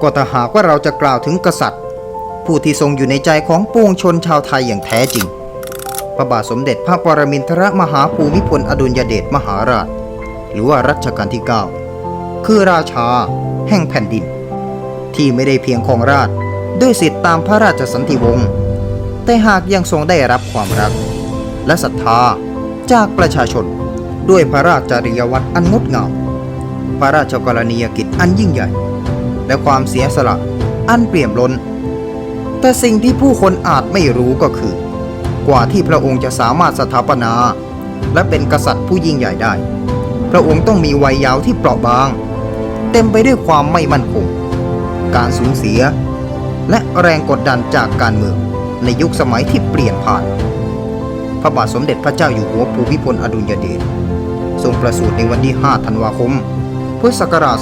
ก็ถ้าหากว่าเราจะกล่าวถึงกษัตริย์ ผู้ที่ทรงอยู่ในใจของปวงชนชาวไทยอย่างแท้จริง พระบาทสมเด็จพระปรมินทรมหาภูมิพลอดุลยเดชมหาราช หรือว่ารัชกาลที่ 9 คือราชาแห่งแผ่นดิน ที่ไม่ได้เพียงครองราชด้วยสิทธิตามพระราชสันติวงศ์แต่หากยังทรงได้รับความรัก และศรัทธาจากประชาชน ด้วยพระราชจริยวัตรอันงดงามพระราชกรณียกิจอันยิ่งใหญ่ และความเสียสละ อันเปี่ยมล้น แต่สิ่งที่ผู้คนอาจไม่รู้ก็คือ กว่าที่พระองค์จะสามารถสถาปนา และเป็นกษัตริย์ผู้ยิ่งใหญ่ได้ พระองค์ต้องมีวัยยาวที่เปราะบาง เต็มไปด้วยความไม่มั่นคง การสูญเสีย และแรงกดดันจากการเมืองในยุคสมัยที่เปลี่ยนผ่าน พระบาทสมเด็จพระเจ้าอยู่หัวภูมิพลอดุลยเดชทรงประสูติในวันที่ 5 ธันวาคม พุทธศักราช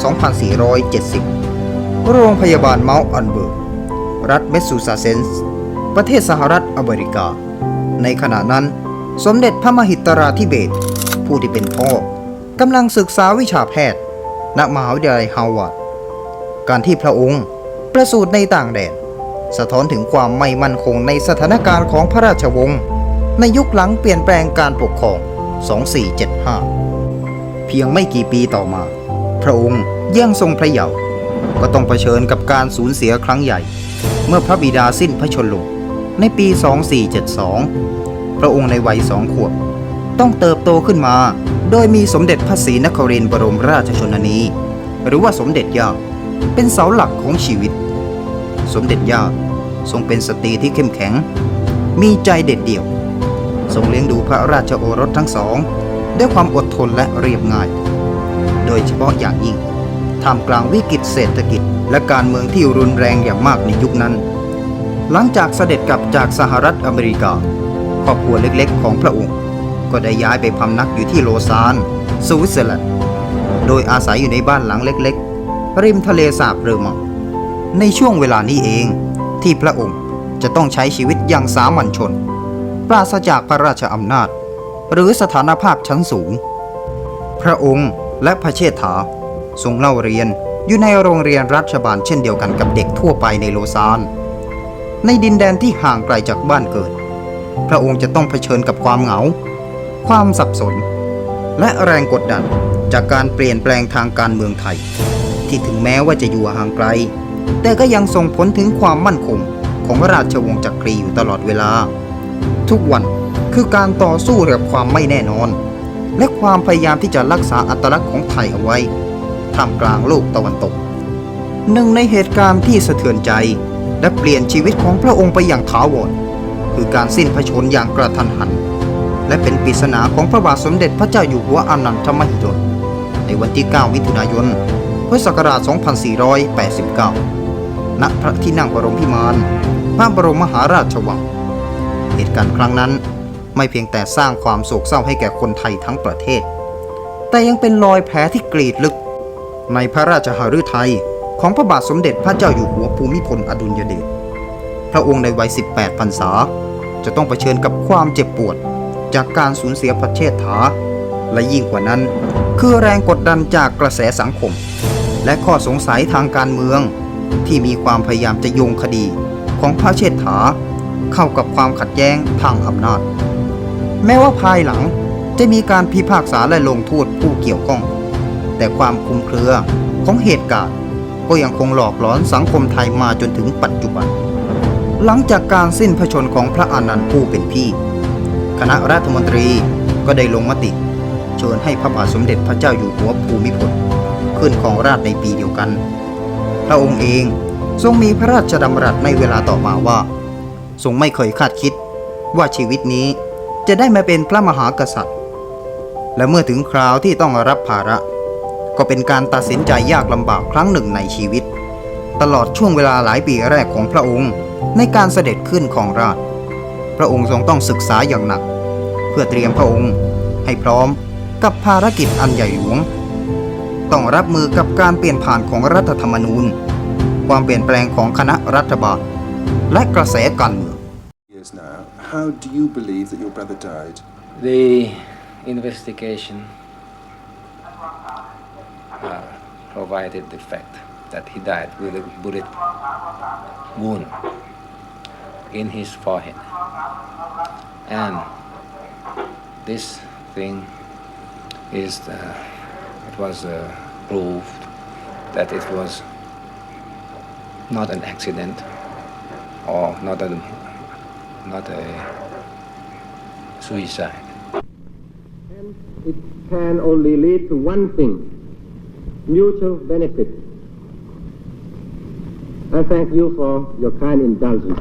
2470 โรงพยาบาลเมาท์อันเบิร์กรัฐเมสซูซาเซนส์ประเทศสหรัฐอเมริกา ในขณะนั้น สมเด็จพระมหิตราธิเบศผู้ที่เป็นพ่อกำลังศึกษาวิชาแพทย์ ณมหาวิทยาลัยฮาวาดการที่พระองค์ประสูติในต่างแดน สะท้อนถึงความไม่มั่นคงในสถานการณ์ของพระราชวงศ์ในยุคหลังเปลี่ยนแปลงการปกครอง 2475 เพียงไม่กี่ปีต่อมา พระองค์ยังทรงพระเยาว์ ก็ต้องเผชิญกับการสูญเสียครั้งใหญ่ เมื่อพระบิดาสิ้นพระชนม์ลงในปี 2472 พระองค์ในวัยสองขวบ ต้องเติบโตขึ้นมา โดยมีสมเด็จพระศรีนครินทร์บรมราชชนนี หรือว่าสมเด็จย่า เป็นเสาหลักของชีวิต สมเด็จย่าทรงเป็นสตรีที่เข้มแข็ง มีใจเด็ดเดี่ยว ทรงเลี้ยงดูพระราชโอรสทั้งสอง ด้วยความอดทนและเรียบง่าย โดยเฉพาะอย่างยิ่ง ท่ามกลางวิกฤตเศรษฐกิจ และการเมืองที่รุนแรงอย่างมากในยุคนั้น หลังจากเสด็จกลับจากสหรัฐอเมริกา ครอบครัวเล็กๆ ของพระองค์ ก็ได้ย้ายไปพำนักอยู่ที่โลซานสวิตเซอร์แลนด์โดยอาศัยอยู่ในบ้านหลังเล็กๆ ริมทะเลสาบเรอมังในช่วงเวลานี้เองที่พระองค์จะต้องใช้ชีวิตอย่างสามัญชน ปราศจากพระราชอำนาจ หรือสถานภาพชั้นสูง พระองค์และพระเชษฐา ทรงเล่าเรียนอยู่ในโรงเรียนรัฐบาลเช่นเดียวกันกับเด็กทั่วไปในโลซาน ในดินแดนที่ห่างไกลจากบ้านเกิด พระองค์จะต้องเผชิญกับความเหงา ความสับสน และแรงกดดันจากการเปลี่ยนแปลงทางการเมืองไทย ที่ถึงแม้ว่าจะอยู่ห่างไกล แต่ก็ยังส่งผลถึงความมั่นคงของราชวงศ์จักรีอยู่ตลอดเวลา ทุกวันคือการต่อสู้กับความไม่แน่นอน และความพยายามที่จะรักษาอัตลักษณ์ของไทยเอาไว้ ท่ามกลางโลกตะวันตก หนึ่งในเหตุการณ์ที่สะเทือนใจและเปลี่ยนชีวิตของพระองค์ไปอย่างถาวรคือการสิ้นพระชน์อย่างกระทันหัน และเป็นปริศนาของพระบาทสมเด็จพระเจ้าอยู่หัวอานันทมหิดลในวันที่ 9 มิถุนายน พุทธศักราช 2489 ณ พระที่นั่งบรมพิมาน พระบรมมหาราชวัง เหตุการณ์ครั้งนั้นไม่เพียงแต่สร้างความโศกเศร้าให้แก่คนไทยทั้งประเทศ แต่ยังเป็นรอยแผลที่กรีดลึก ในพระราชหฤทัยของพระบาทสมเด็จพระเจ้าอยู่หัวภูมิพลอดุลยเดช พระองค์ในวัย 18พรรษา จะต้องเผชิญกับความเจ็บปวด จากการสูญเสียพระเชษฐา และยิ่งกว่านั้น คือแรงกดดันจากกระแสสังคม และข้อสงสัยทางการเมือง ที่มีความพยายามจะโยงคดีของพระเชษฐา เข้ากับความขัดแย้งทางอำนาจ แม้ว่าภายหลังจะมีการพิพากษาและลงโทษผู้เกี่ยวข้อง แต่ความคลุมเครือของเหตุการณ์ ก็ยังคงหลอกหลอนสังคมไทยมาจนถึงปัจจุบัน หลังจากการสิ้นพระชนม์ของพระอานันต์ผู้เป็นพี่ คณะรัฐมนตรีก็ได้ลงมติ เชิญให้พระบาทสมเด็จพระเจ้าอยู่หัวภูมิพลขึ้นของราชในปีเดียวกัน พระองค์เองทรงมีพระราชดำรัสในเวลาต่อมาว่า ทรงไม่เคยคาดคิดว่าชีวิตนี้จะได้มาเป็นพระมหากษัตริย์ และเมื่อถึงคราวที่ต้องรับภาระ ก็เป็นการตัดสินใจยากลำบากครั้งหนึ่งในชีวิต ตลอดช่วงเวลาหลายปีแรกของพระองค์ ในการเสด็จขึ้นของราชย์พระองค์ทรงต้องศึกษาอย่างหนัก เพื่อเตรียมพระองค์ ให้พร้อมกับภารกิจอันใหญ่หลวง ต้องรับมือกับการเปลี่ยนผ่านของรัฐธรรมนูญ ความเปลี่ยนแปลงของคณะรัฐบาล และกระแสการเมือง years now. How do you believe that your brother died? The investigation uh, provided the fact that he died with a bullet wound in his forehead. And this thing is the, it was uh, proved that it was not an accident or not a not a suicide. And it can only lead to one thing mutual benefit. I thank you for your kind indulgence.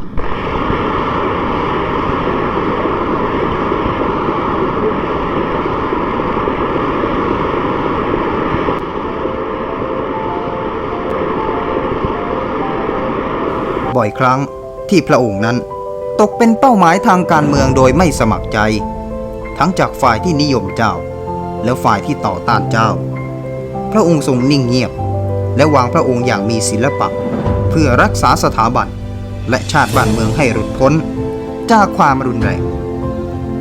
บ่อยครั้งที่พระองค์นั้นตกเป็นเป้าหมายทางการเมืองโดยไม่สมัครใจ ทั้งจากฝ่ายที่นิยมเจ้า และฝ่ายที่ต่อต้านเจ้า พระองค์ทรงนิ่งเงียบ และวางพระองค์อย่างมีศิลปะ เพื่อรักษาสถาบัน และชาติบ้านเมืองให้หลุดพ้น จากความรุนแรง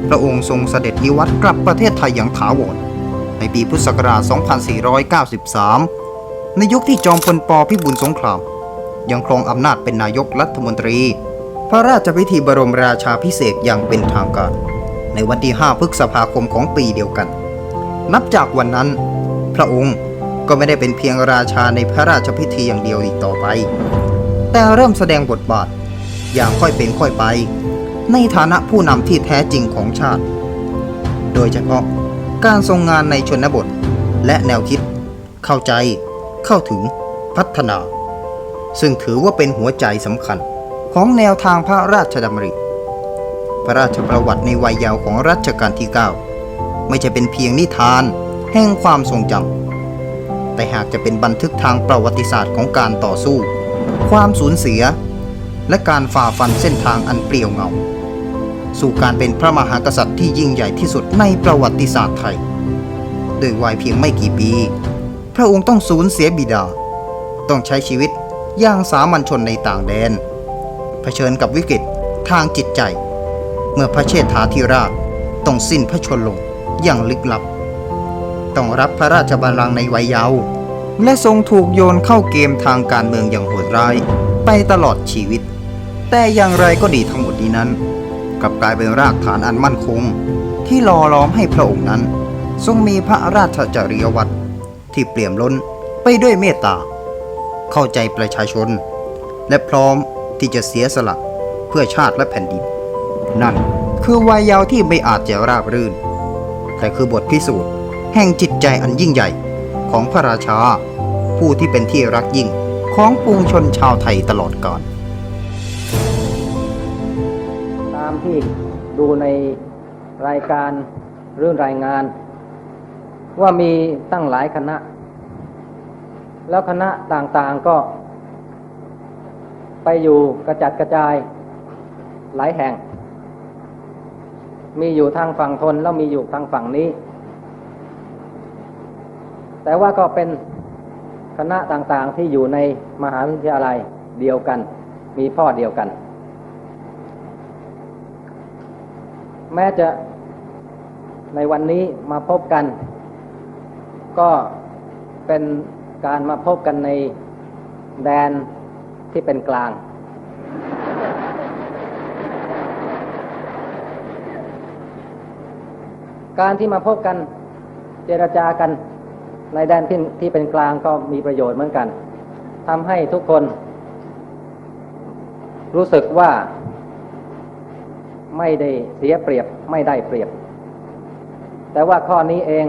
พระองค์ทรงเสด็จนิวัตกลับประเทศไทยอย่างถาวรในปีพุทธศักราช 2493 ในยุคที่จอมพลปพิบูลสงคราม ยังครองอำนาจเป็นนายกรัฐมนตรี พระราชพิธีบรมราชาพิเศษอย่างเป็นทางการ ในวันที่ 5 พฤษภาคมของปีเดียวกัน นับจากวันนั้น พระองค์ ก็ไม่ได้เป็นเพียงราชาในพระราชพิธีอย่างเดียวอีกต่อไป แต่เริ่มแสดงบทบาท อย่างค่อยเป็นค่อยไป ในฐานะผู้นำที่แท้จริงของชาติ โดยเฉพาะการทรงงานในชนบท และแนวคิด เข้าใจ เข้าถึง พัฒนา ซึ่งถือว่าเป็นหัวใจสำคัญของแนวทางพระราชดำริ พระราชประวัติในวัยเยาว์ของรัชกาลที่ 9 ไม่ใช่เป็นเพียงนิทาน แห่งความทรงจำ แต่หากจะเป็นบันทึกทางประวัติศาสตร์ของการต่อสู้ ความสูญเสีย และการฝ่าฟันเส้นทางอันเปลี่ยวเงา สู่การเป็นพระมหากษัตริย์ที่ยิ่งใหญ่ที่สุดในประวัติศาสตร์ไทยโดยวัยเพียงไม่กี่ปี พระองค์ต้องสูญเสียบิดา ต้องใช้ชีวิตอย่างสามัญชนในต่างแดน เผชิญกับวิกฤตทางจิตใจ เมื่อพระเชษฐาธิราชต้องสิ้นพระชนม์ลงอย่างลึกลับ ต้องรับพระราชบัลลังก์ในวัยเยาว์และทรงถูกโยนเข้าเกมทางการเมืองอย่างโหดร้าย ไปตลอดชีวิต แต่อย่างไรก็ดีทั้งหมดนี้นั้น กลับกลายเป็นรากฐานอันมั่นคง ที่หล่อล้อมให้พระองค์นั้น ทรงมีพระราชจริยวัตรที่เปี่ยมล้นไปด้วยเมตตา เข้าใจประชาชน และพร้อมที่จะเสียสละเพื่อชาติและแผ่นดิน นั่นคือวัยเยาว์ที่ไม่อาจจะราบรื่น แต่คือบทพิสูจน์ แห่งจิตใจอันยิ่งใหญ่ ของพระราชา ผู้ที่เป็นที่รักยิ่งของปวงชนชาวไทยตลอดกาลตามที่ดูในรายการเรื่องรายงาน ว่ามีตั้งหลายคณะ แล้วคณะต่างๆก็ ไปอยู่กระจัดกระจายหลายแห่ง มีอยู่ทางฝั่งทนแล้วมีอยู่ทางฝั่งนี้ แต่ว่าก็เป็นคณะต่างๆที่อยู่ในมหาวิทยาลัยเดียวกัน มีพ่อเดียวกัน แม้จะในวันนี้มาพบกัน ก็เป็นการมาพบกันในแดนที่เป็นกลาง การที่มาพบกันเจรจากัน ในแดนที่ที่เป็นกลางก็มีประโยชน์เหมือนกันทำให้ทุกคน รู้สึกว่าไม่ได้เสียเปรียบไม่ได้เปรียบ แต่ว่าข้อนี้เอง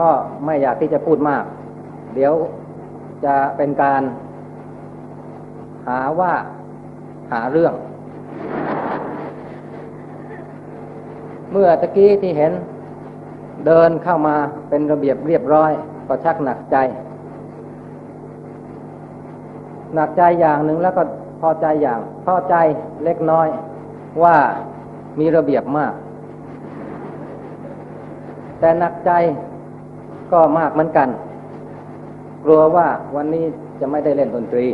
ก็ไม่อยากที่จะพูดมาก เดี๋ยวจะเป็นการหาว่าหาเรื่อง เมื่อตะกี้ที่เห็นเดินเข้ามาเป็นระเบียบเรียบร้อย ก็ชักหนักใจ หนักใจอย่างหนึ่งแล้วก็พอใจอย่าง พอใจเล็กน้อยว่ามีระเบียบมาก แต่หนักใจก็มากเหมือนกัน กลัวว่าวันนี้จะไม่ได้เล่นดนตรี